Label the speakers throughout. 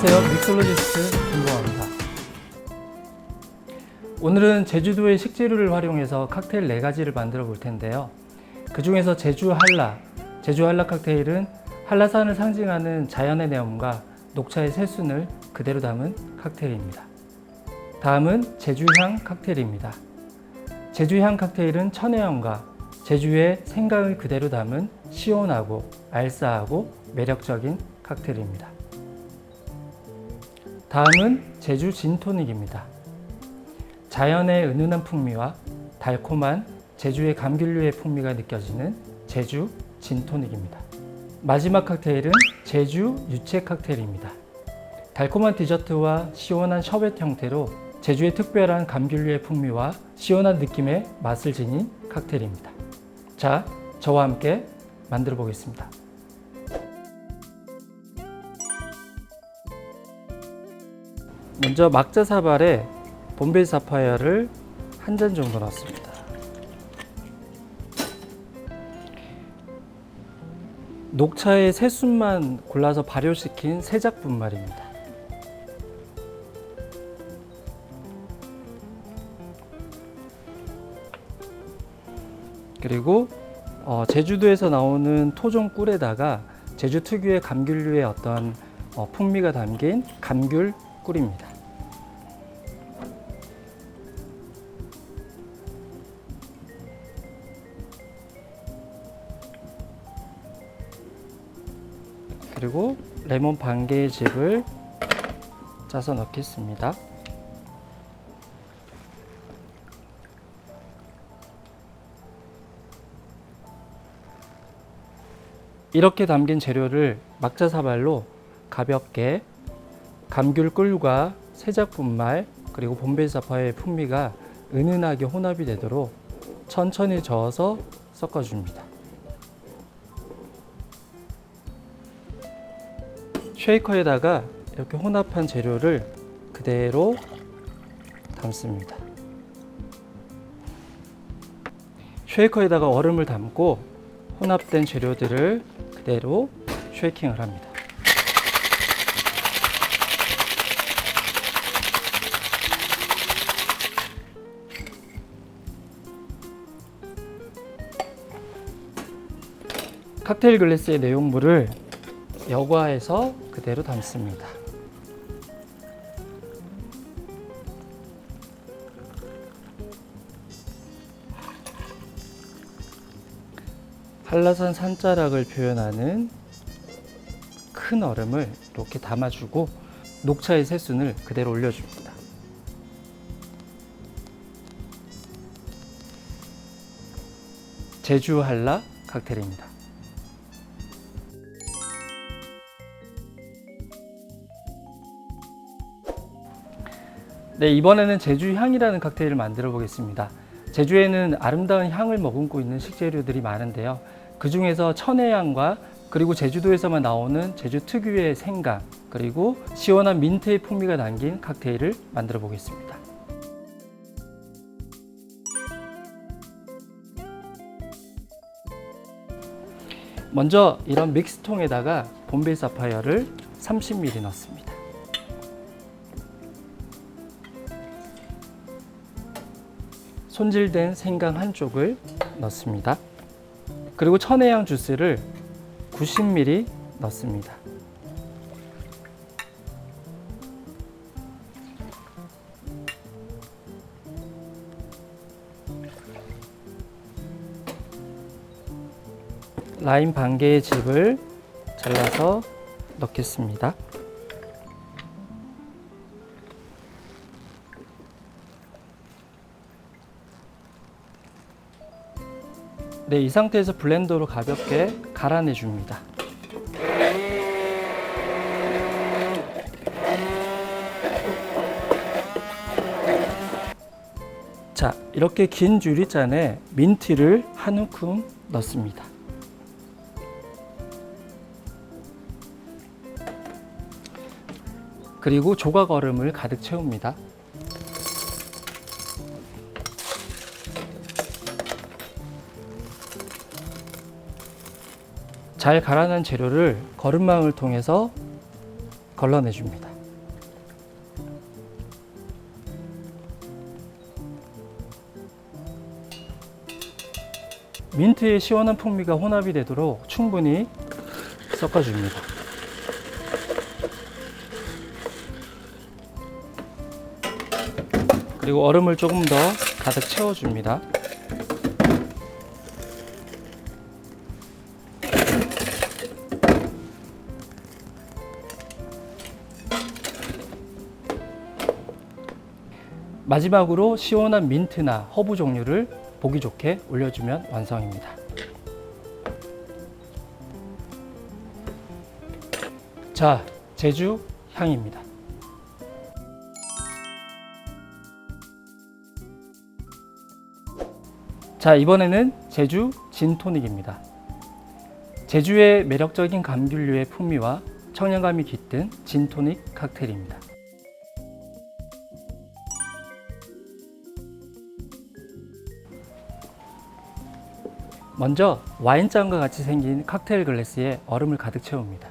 Speaker 1: 안녕하세요. 믹솔로지스트 김보아입니다. 오늘은 제주도의 식재료를 활용해서 칵테일 4가지를 만들어 볼 텐데요. 그 중에서 제주 한라, 제주 한라 칵테일은 한라산을 상징하는 자연의 내음과 녹차의 새순을 그대로 담은 칵테일입니다. 다음은 제주향 칵테일입니다. 제주향 칵테일은 천혜향과 제주의 생강을 그대로 담은 시원하고 알싸하고 매력적인 칵테일입니다. 다음은 제주 진토닉입니다. 자연의 은은한 풍미와 달콤한 제주의 감귤류의 풍미가 느껴지는 제주 진토닉입니다. 마지막 칵테일은 제주 유채 칵테일입니다. 달콤한 디저트와 시원한 셔벳 형태로 제주의 특별한 감귤류의 풍미와 시원한 느낌의 맛을 지닌 칵테일입니다. 자, 저와 함께 만들어 보겠습니다. 먼저 막자 사발에 봄베이 사파이어를 한 잔 정도 넣습니다. 녹차의 새순만 골라서 발효시킨 세작 분말입니다. 그리고 어, 제주도에서 나오는 토종 꿀에다가 제주 특유의 감귤류의 어떤 어, 풍미가 담긴 감귤 꿀입니다. 레몬 반 개의 즙을 짜서 넣겠습니다. 이렇게 담긴 재료를 막자 사발로 가볍게 감귤 꿀과 세작 분말 그리고 봄베이 사파의 풍미가 은은하게 혼합이 되도록 천천히 저어서 섞어줍니다. 쉐이커에다가 이렇게 혼합한 재료를 그대로 담습니다. 쉐이커에다가 얼음을 담고 혼합된 재료들을 그대로 쉐이킹을 합니다. 칵테일 글래스의 내용물을 여과해서 그대로 담습니다. 한라산 산자락을 표현하는 큰 얼음을 이렇게 담아주고 녹차의 새순을 그대로 올려줍니다. 제주 한라 칵테일입니다. 네, 이번에는 제주 향이라는 칵테일을 만들어 보겠습니다. 제주에는 아름다운 향을 머금고 있는 식재료들이 많은데요. 그 중에서 천혜향과 그리고 제주도에서만 나오는 제주 특유의 생강, 그리고 시원한 민트의 풍미가 담긴 칵테일을 만들어 보겠습니다. 먼저 이런 믹스통에다가 봄베이 사파이어를 30ml 넣습니다. 손질된 생강 한 쪽을 넣습니다. 그리고 천혜향 주스를 90ml 넣습니다. 라임 반 개의 즙을 잘라서 넣겠습니다. 네, 이 상태에서 블렌더로 가볍게 갈아내 줍니다. 자, 이렇게 긴 유리잔에 민트를 한 움큼 넣습니다. 그리고 조각 얼음을 가득 채웁니다. 잘 갈아낸 재료를 거름망을 통해서 걸러내 줍니다. 민트의 시원한 풍미가 혼합이 되도록 충분히 섞어줍니다. 그리고 얼음을 조금 더 가득 채워줍니다. 마지막으로 시원한 민트나 허브 종류를 보기 좋게 올려주면 완성입니다. 자, 제주 향입니다. 자, 이번에는 제주 진토닉입니다. 제주의 매력적인 감귤류의 풍미와 청량감이 깃든 진토닉 칵테일입니다. 먼저 와인잔과 같이 생긴 칵테일 글래스에 얼음을 가득 채웁니다.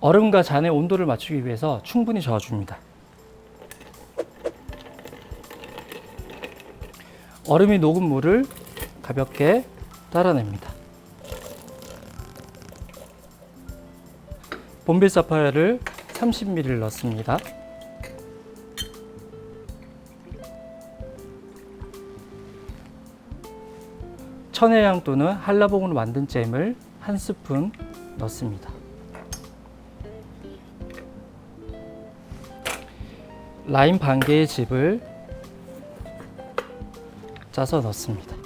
Speaker 1: 얼음과 잔의 온도를 맞추기 위해서 충분히 저어줍니다. 얼음이 녹은 물을 가볍게 따라냅니다. 봄빌 사파이어를 30ml 넣습니다. 천혜향 또는 한라봉으로 만든 잼을 한 스푼 넣습니다. 라임 반 개의 즙을 짜서 넣습니다.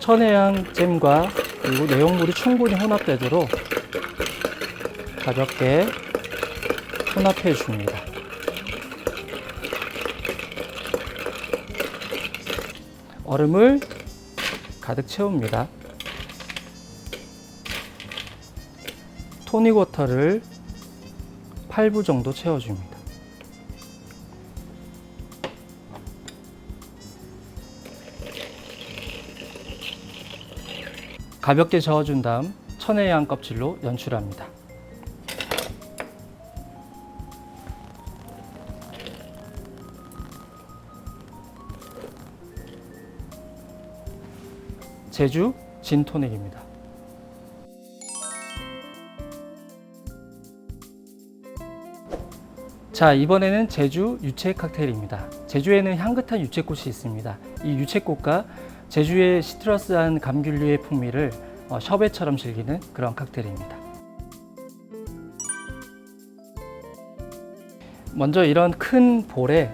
Speaker 1: 천혜향 잼과 그리고 내용물이 충분히 혼합되도록 가볍게 혼합해 줍니다. 얼음을 가득 채웁니다. 토닉 워터를 8부 정도 채워줍니다. 가볍게 저어준 다음 천혜향 껍질로 연출합니다. 제주 진토닉입니다. 자, 이번에는 제주 유채 칵테일입니다. 제주에는 향긋한 유채꽃이 있습니다. 이 유채꽃과 제주의 시트러스한 감귤류의 풍미를 어, 셔베처럼 즐기는 그런 칵테일입니다. 먼저 이런 큰 볼에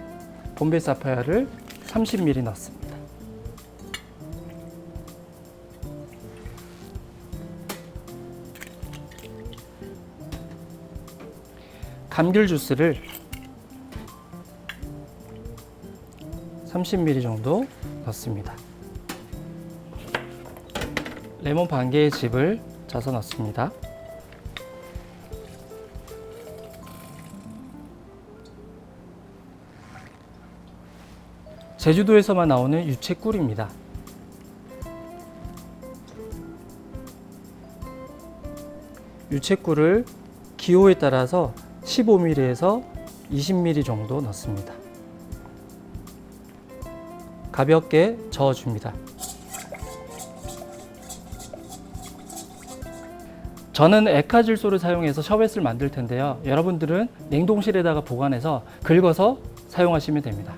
Speaker 1: 봄베 사파이어를 30ml 넣습니다. 감귤 주스를 30ml 정도 넣습니다. 레몬 반 개의 즙을 짜서 넣습니다. 제주도에서만 나오는 유채 꿀입니다. 유채 꿀을 기호에 따라서 15ml에서 20ml 정도 넣습니다. 가볍게 저어줍니다. 저는 에카질소를 사용해서 셔벳을 만들 텐데요. 여러분들은 냉동실에다가 보관해서 긁어서 사용하시면 됩니다.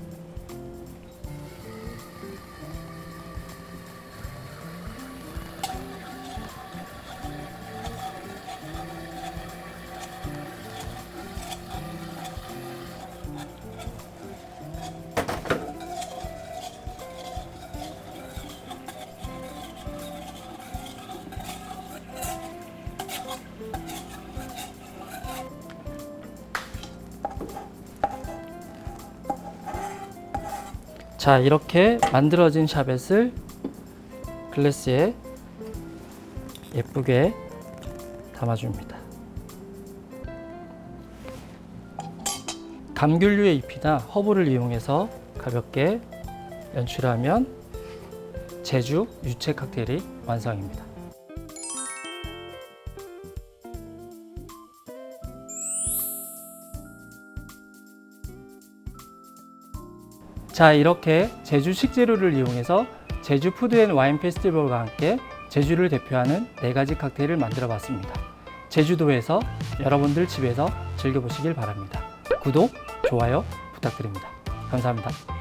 Speaker 1: 자, 이렇게 만들어진 샤벳을 글래스에 예쁘게 담아줍니다. 감귤류의 잎이나 허브를 이용해서 가볍게 연출하면 제주 유채 칵테일이 완성입니다. 자, 이렇게 제주 식재료를 이용해서 제주 푸드 앤 와인 페스티벌과 함께 제주를 대표하는 네 가지 칵테일을 만들어 봤습니다. 제주도에서 여러분들 집에서 즐겨보시길 바랍니다. 구독, 좋아요 부탁드립니다. 감사합니다.